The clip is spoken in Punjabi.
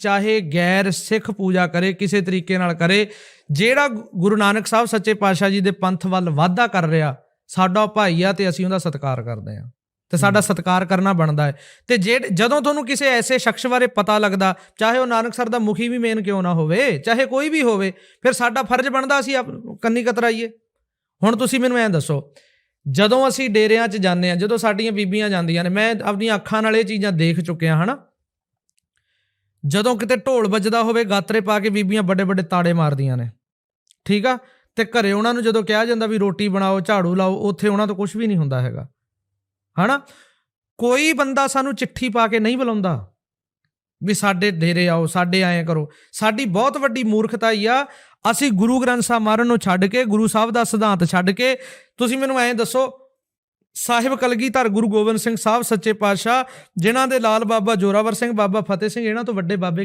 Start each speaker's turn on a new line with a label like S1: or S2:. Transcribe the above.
S1: ਚਾਹੇ ਗੈਰ ਸਿੱਖ ਪੂਜਾ ਕਰੇ ਕਿਸੇ ਤਰੀਕੇ ਨਾਲ ਕਰੇ ਜਿਹੜਾ ਗੁਰੂ ਨਾਨਕ ਸਾਹਿਬ ਸੱਚੇ ਪਾਤਸ਼ਾਹ ਜੀ ਦੇ ਪੰਥ ਵੱਲ ਵਾਧਾ ਕਰ ਰਿਹਾ ਸਾਡਾ ਭਾਈ ਆ ਤੇ ਅਸੀਂ ਉਹਦਾ ਸਤਿਕਾਰ ਕਰਦੇ ਆ। ਤੇ ਸਾਡਾ ਸਤਿਕਾਰ ਕਰਨਾ ਬਣਦਾ ਹੈ। ਤੇ ਜੇ ਜਦੋਂ ਤੁਹਾਨੂੰ ਕਿਸੇ ਐਸੇ ਸ਼ਖਸ ਬਾਰੇ ਪਤਾ ਲੱਗਦਾ ਚਾਹੇ ਉਹ ਨਾਨਕ ਸਰ ਦਾ ਮੁਖੀ ਵੀ ਮੇਨ ਕਿਉਂ ਨਾ ਹੋਵੇ ਚਾਹੇ ਕੋਈ ਵੀ ਹੋਵੇ ਫਿਰ ਸਾਡਾ ਫਰਜ਼ ਬਣਦਾ ਅਸੀਂ ਕੰਨੀ ਕਤਰਾਈਏ। ਹੁਣ ਤੁਸੀਂ ਮੈਨੂੰ ਐਂ ਦੱਸੋ ਜਦੋਂ ਅਸੀਂ ਡੇਰਿਆਂ 'ਚ ਜਾਂਦੇ ਆ ਜਦੋਂ ਸਾਡੀਆਂ ਬੀਬੀਆਂ ਜਾਂਦੀਆਂ ਨੇ ਮੈਂ ਆਪਣੀਆਂ ਅੱਖਾਂ ਨਾਲ ਇਹ ਚੀਜ਼ਾਂ ਦੇਖ ਚੁੱਕਿਆ ਹਨਾ? ਜਦੋਂ ਕਿਤੇ ਢੋਲ ਵੱਜਦਾ ਹੋਵੇ, ਗਾਤਰੇ ਪਾ ਕੇ ਬੀਬੀਆਂ ਵੱਡੇ ਵੱਡੇ ਤਾੜੇ ਮਾਰਦੀਆਂ ਨੇ। ਠੀਕ ਆ? ਤੇ ਘਰੇ ਉਹਨਾਂ ਨੂੰ ਜਦੋਂ ਕਿਹਾ ਜਾਂਦਾ ਵੀ ਰੋਟੀ ਬਣਾਓ, ਝਾੜੂ ਲਾਓ, ਉੱਥੇ ਉਹਨਾਂ ਤੋਂ ਕੁਝ ਵੀ ਨਹੀਂ ਹੁੰਦਾ ਹੈਗਾ। ਹਨਾ? ਕੋਈ ਬੰਦਾ ਸਾਨੂੰ ਚਿੱਠੀ ਪਾ ਕੇ ਨਹੀਂ ਬੁਲਾਉਂਦਾ ਵੀ ਸਾਡੇ ਡੇਰੇ ਆਓ, ਸਾਡੇ ਐਂ ਕਰੋ। ਸਾਡੀ ਬਹੁਤ ਵੱਡੀ ਮੂਰਖਤਾ ਹੀ ਆ, ਅਸੀਂ ਗੁਰੂ ਗ੍ਰੰਥ ਸਾਹਿਬ ਮਾਰਨ ਨੂੰ ਛੱਡ ਕੇ, ਗੁਰੂ ਸਾਹਿਬ ਦਾ ਸਿਧਾਂਤ ਛੱਡ ਕੇ, ਤੁਸੀਂ ਮੈਨੂੰ ਐਂ ਦੱਸੋ ਸਾਹਿਬ ਕਲਗੀਧਰ ਗੁਰੂ ਗੋਬਿੰਦ ਸਿੰਘ ਸਾਹਿਬ ਸੱਚੇ ਪਾਤਸ਼ਾਹ, ਜਿਨ੍ਹਾਂ ਦੇ ਲਾਲ ਬਾਬਾ ਜੋਰਾਵਰ ਸਿੰਘ, ਬਾਬਾ ਫਤਿਹ ਸਿੰਘ, ਇਹਨਾਂ ਤੋਂ ਵੱਡੇ ਬਾਬੇ ਕਿਹੜੇ